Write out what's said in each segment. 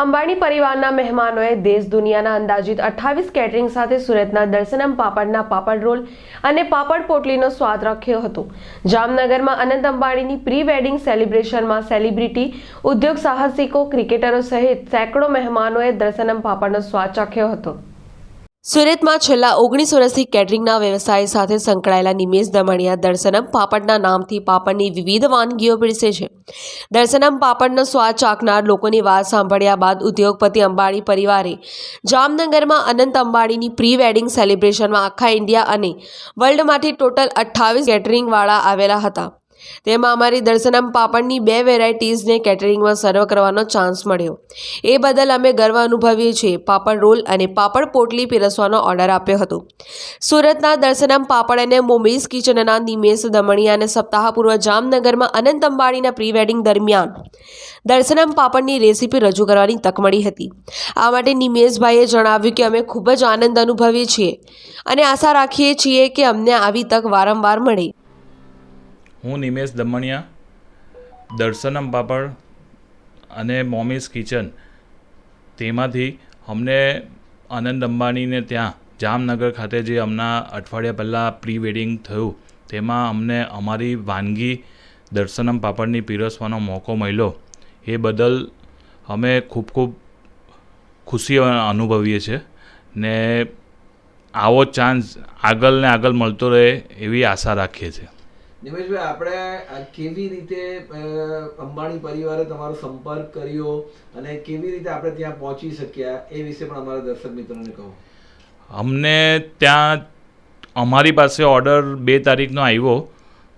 અંબાણી પરિવારના મહેમાનોએ દેશ દુનિયાના અંદાજિત અઠ્ઠાવીસ કેટરિંગ સાથે સુરતના દર્શનમ પાપડના પાપડ રોલ અને પાપડ પોટલીનો સ્વાદ રાખ્યો હતો. જામનગરમાં અનંત અંબાણીની પ્રી વેડિંગ સેલિબ્રેશનમાં સેલિબ્રિટી, ઉદ્યોગ સાહસિકો, ક્રિકેટરો સહિત સેંકડો મહેમાનોએ દર્શનમ પાપડનો સ્વાદ ચાખ્યો હતો. સુરતમાં છેલ્લા ઓગણીસ વર્ષથી કેટરિંગના વ્યવસાય સાથે સંકળાયેલા નિમેશ દમણિયા દર્શનમ પાપડના નામથી પાપડની વિવિધ વાનગીઓ પીરસે છે. દર્શનમ પાપડનો સ્વાદ ચાખનાર લોકોની વાત સાંભળ્યા બાદ ઉદ્યોગપતિ અંબાણી પરિવારે જામનગરમાં અનંત અંબાણીની પ્રી વેડિંગ સેલિબ્રેશનમાં આખા ઇન્ડિયા અને વર્લ્ડમાંથી ટોટલ અઠ્ઠાવીસ કેટરિંગવાળા આવેલા હતા. તેમાં અમારી દર્શનમ પાપડની બે વેરાયટીઝને કેટરિંગમાં સર્વ કરવાનો ચાન્સ મળ્યો. એ બદલ અમે ગર્વ અનુભવીએ છીએ. પાપડ રોલ અને પાપડ પોટલી પીરસવાનો ઓર્ડર આપ્યો હતો. સુરતના દર્શનમ પાપડ અને મોમીઝ કિચનના નિમેશ દમણિયાને સપ્તાહ પૂર્વ જામનગરમાં અનંત અંબાણીના પ્રી વેડિંગ દરમિયાન દર્શનમ પાપડની રેસીપી રજૂ કરવાની તક મળી હતી. આ માટે નિમેશભાઈએ જણાવ્યું કે અમે ખૂબ જ આનંદ અનુભવીએ છીએ અને આશા રાખીએ છીએ કે અમને આવી તક વારંવાર મળે. હું નિમેશ દમણિયા, દર્શનમ પાપડ અને મોમીસ કિચન. તેમાંથી અમને આનંદ અંબાણીને ત્યાં, જામનગર ખાતે જે હમણાં અઠવાડિયા પહેલાં પ્રી વેડિંગ થયું, તેમાં અમને અમારી વાનગી દર્શનમ પાપડની પીરસવાનો મોકો મળ્યો. એ બદલ અમે ખૂબ ખૂબ ખુશી અનુભવીએ છીએ ને આવો ચાન્સ આગળ ને આગળ મળતો રહે એવી આશા રાખીએ છીએ. નિમેશભાઈ, આપણે કેવી રીતે અંબાણી પરિવારે તમારો સંપર્ક કર્યો અને કેવી રીતે આપણે ત્યાં પહોંચી શક્યા એ વિશે પણ અમારા દર્શક મિત્રોને કહો. અમને ત્યાં અમારી પાસે ઓર્ડર બે તારીખનો આવ્યો.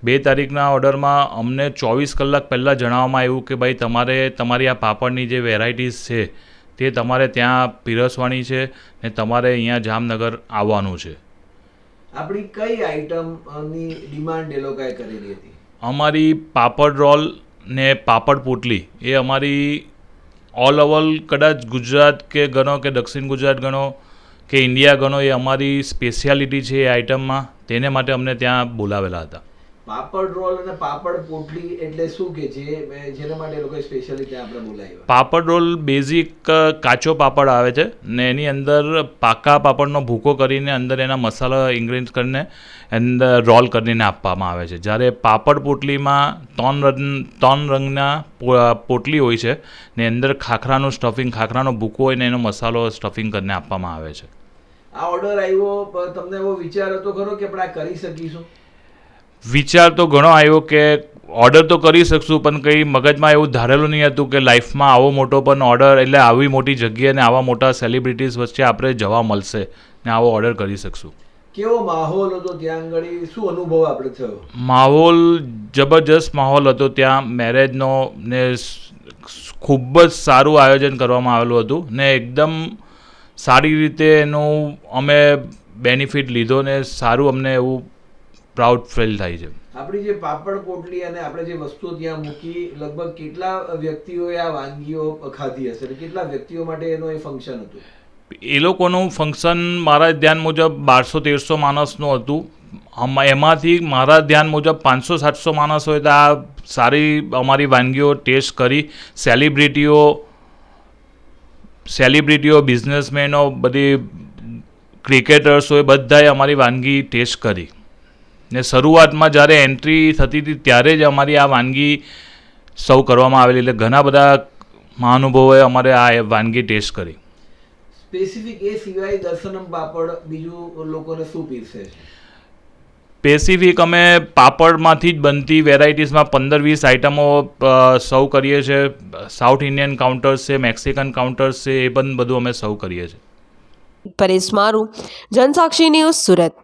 બે તારીખના ઓર્ડરમાં અમને ચોવીસ કલાક પહેલાં જણાવવામાં આવ્યું કે ભાઈ, તમારે, તમારી આ પાપડની જે વેરાયટીઝ છે તે તમારે ત્યાં પીરસવાની છે ને તમારે અહીંયા જામનગર આવવાનું છે. આપણી કઈ આઈટમની ડિમાન્ડ એ લોકોએ કરેલી હતી? અમારી પાપડ રોલ ને પાપડ પોટલી એ અમારી ઓલ ઓવર કદાચ ગુજરાત કે ગણો કે દક્ષિણ ગુજરાત ગણો કે ઇન્ડિયા ગણો એ અમારી સ્પેશિયાલિટી છે એ આઇટમમાં તેને માટે અમને ત્યાં બોલાવેલા હતા. પાપડ રોલ અને પાપડ પોટલી એટલે શું કે જે જેના માટે લોકો સ્પેશિયલી ત્યાં આપણે બોલાવ્યા? પાપડ રોલ બેઝિક કાચો પાપડ આવે છે ને એની અંદર પાકા પાપડનો ભૂકો કરીને અંદર એના મસાલા ઇન્ગ્રીડિયન્ટ્સ કરીને અંદર રોલ કરીને આપવામાં આવે છે. જ્યારે પાપડ પોટલીમાં ત્રણ રંગ ત્રણ રંગના પોટલી હોય છે ને અંદર ખાખરાનું સ્ટફિંગ ખાખરાનો ભૂકો હોય ને એનો મસાલો સ્ટફિંગ કરીને આપવામાં આવે છે. આ ઓર્ડર આવ્યો તમને એવો વિચાર હતો ખરો કે આપણે આ કરી શકીશું? વિચાર તો ઘણો આવ્યો કે ઓર્ડર તો કરી શકશું પણ કંઈ મગજમાં એવું ધારેલું નહીં હતું કે લાઈફમાં આવો મોટો પણ ઓર્ડર એટલે આવી મોટી જગ્યાએ ને આવા મોટા સેલિબ્રિટીઝ વચ્ચે આપણે જવા મળશે ને આવો ઓર્ડર કરી શકશું. કેવો માહોલ હતો ત્યાં આગળ? શું અનુભવ આપણે થયો? માહોલ જબરજસ્ત માહોલ હતો. ત્યાં મેરેજનો ને ખૂબ જ સારું આયોજન કરવામાં આવેલું હતું ને એકદમ સારી રીતે એનું અમે બેનિફિટ લીધો ને સારું અમને એવું પ્રાઉડ ફીલ થાય છે. આપણી જે પાપડ પોટલી અને આપણે જે વસ્તુઓ ત્યાં મૂકી લગભગ કેટલા વ્યક્તિઓએ આ વાનગીઓ ખાધી હશે કેટલા વ્યક્તિઓ માટે એનું એ ફંક્શન હતું? એ લોકોનું ફંક્શન મારા ધ્યાન મુજબ બારસો તેરસો માણસનું હતું. એમાંથી મારા ધ્યાન મુજબ પાંચસો સાતસો માણસોએ તો આ સારી અમારી વાનગીઓ ટેસ્ટ કરી. સેલિબ્રિટીઓ સેલિબ્રિટીઓ બિઝનેસમેનો બધી ક્રિકેટર્સોએ બધાએ અમારી વાનગી ટેસ્ટ કરી. ને શરૂઆતમાં જ્યારે એન્ટ્રી થતી હતી ત્યારે જ અમારી આ વાનગી સૌ કરવામાં આવેલી. એટલે ઘણા બધા મહાનુભાવોએ અમારે આ વાનગી ટેસ્ટ કરી. સ્પેસિફિક એ સિવાય દર્શનમ પાપડ બીજું લોકોને શું પીરસે સ્પેસિફિક અમે પાપડમાંથી જ બનતી વેરાયટીઝમાં પંદર વીસ આઇટમો સર્વ કરીએ છીએ સાઉથ ઇન્ડિયન કાઉન્ટર્સ છે મેક્સિકન કાઉન્ટર્સ છે એ પણ બધું અમે સર્વ કરીએ છીએ પરેશ મારું જનસાક્ષી ન્યૂઝ સુરત.